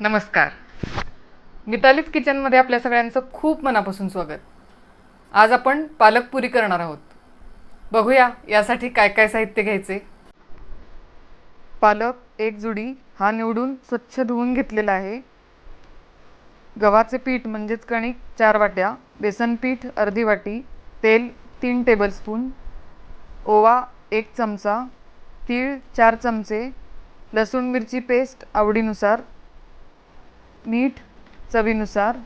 नमस्कार. मितालीच किचनमध्ये आपल्या सगळ्यांचं खूप मनापासून स्वागत. आज आपण पालक पुरी करणार आहोत. बघूया यासाठी काय काय साहित्य घ्यायचे. पालक एक जुडी हा निवडून स्वच्छ धुवून घेतलेला आहे. गव्हाचे पीठ म्हणजेच कणिक चार वाट्या बेसन पीठ अर्धी वाटी तेल तीन टेबलस्पून ओवा एक चमचा तीळ चार चमचे लसूण मिरची पेस्ट आवडीनुसार मीठ चवीनुसार.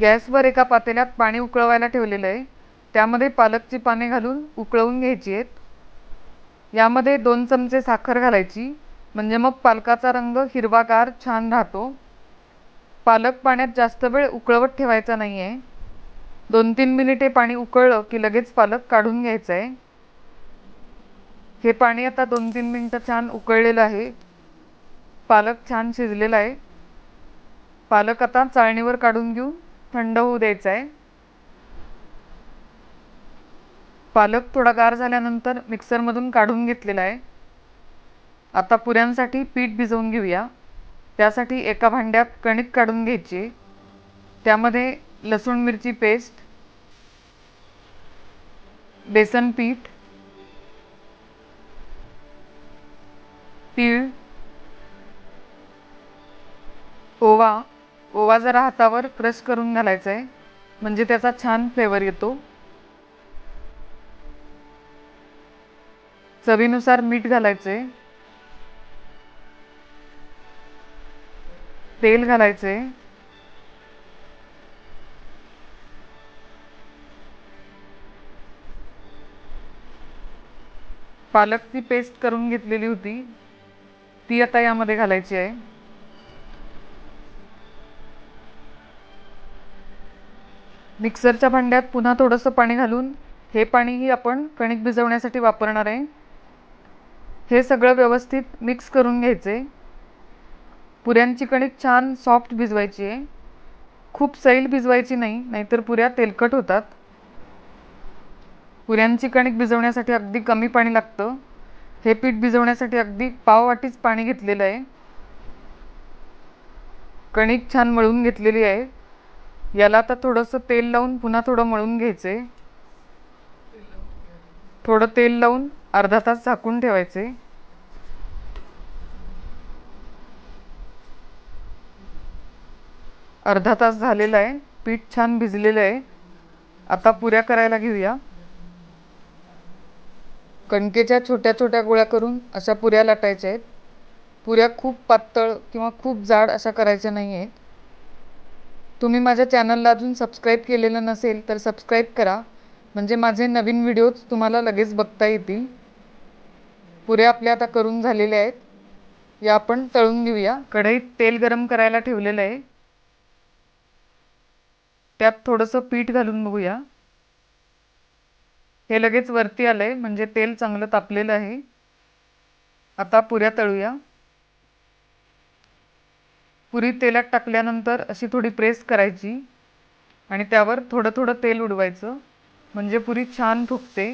गॅसवर एका पातेल्यात पाणी उकळवायला ठेवलेलं आहे. त्यामध्ये पालकची पाने घालून उकळवून घ्यायची आहेत. यामध्ये दोन चमचे साखर घालायची. म्हणजे मग पालकाचा रंग हिरवागार छान राहतो. पालक पाण्यात जास्त वेळ उकळवत ठेवायचा नाही आहे दोन तीन मिनिटे पाणी उकळलं की लगेच पालक काढून घ्यायचं आहे हे पाणी आता दोन तीन मिनटं छान उकळलेलं आहे. पालक छान शिजलेला आहे. पालक आता चाळणीवर काढून घेऊन थंड होऊ द्यायचा आहे पालक थोडा गार झाल्यानंतर मिक्सरमधून काढून घेतलेला आहे. आता पुऱ्यांसाठी पीठ भिजवून घेऊया. त्यासाठी एका भांड्यात कणिक काढून घ्यायची. त्यामध्ये लसूण मिरची पेस्ट बेसन पीठ तीळ ओवा. ओवा जरा हातावर क्रश करून घालायचा आहे म्हणजे त्याचा छान फ्लेवर येतो. चवीनुसार मीठ घालायचे तेल घालायचे पालकची पेस्ट करून घेतलेली होती. ती आता यामध्ये घालायची आहे. मिक्सरच्या भांड्यात पुन्हा थोडंसं पाणी घालून हे पाणीही आपण कणिक भिजवण्यासाठी वापरणार आहे. हे सगळं व्यवस्थित मिक्स करून घ्यायचे पुऱ्यांची कणिक छान सॉफ्ट भिजवायची आहे. खूप सैल भिजवायची नाही नाहीतर पुऱ्या तेलकट होतात. पुऱ्यांची कणिक भिजवण्यासाठी अगदी कमी पाणी लागतं. हे पीठ भिजवण्यासाठी अगदी पाववाटीच पाणी घेतलेलं आहे. कणिक छान मळून घेतलेली आहे. याला आता थोडंसं तेल लावून पुन्हा थोडं मळून घ्यायचे थोडं तेल लावून अर्धा तास झाकून ठेवायचे अर्धा तास झालेला आहे. पीठ छान भिजलेलं आहे. आता पुऱ्या करायला घेऊया. कणकेच्या छोट्या छोट्या गोळ्या करून अशा पुऱ्या लाटायच्या आहेत. पुऱ्या खूप पातळ किंवा खूप जाड अशा करायच्या नाही आहेत. तुम्ही माझ्या चॅनलला अजून सबस्क्राईब केलेलं नसेल तर सबस्क्राईब करा. म्हणजे माझे नवीन व्हिडिओज तुम्हाला लगेच बघता येतील. पुऱ्या आपल्या आता करून झालेल्या आहेत. या आपण तळून घेऊया. कढईत तेल गरम करायला ठेवलेलं आहे. त्यात थोडंसं पीठ घालून बघूया. हे लगेच वरती आलंय म्हणजे तेल चांगलं तापलेलं आहे. आता पुऱ्या तळूया. पुरी तेलात टाकल्यानंतर अशी थोडी प्रेस करायची आणि त्यावर थोडं थोडं तेल उडवायचं. म्हणजे पुरी छान फुगते.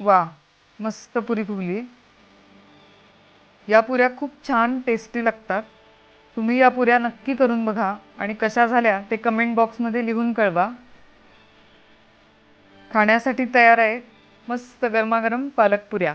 वा मस्त पुरी फुगली. या पुऱ्या खूप छान टेस्टी लागतात. तुम्ही या पुऱ्या नक्की करून बघा आणि कशा झाल्या ते कमेंट बॉक्समध्ये लिहून कळवा. खाण्यासाठी तयार आहे मस्त गरमागरम पालक पुऱ्या.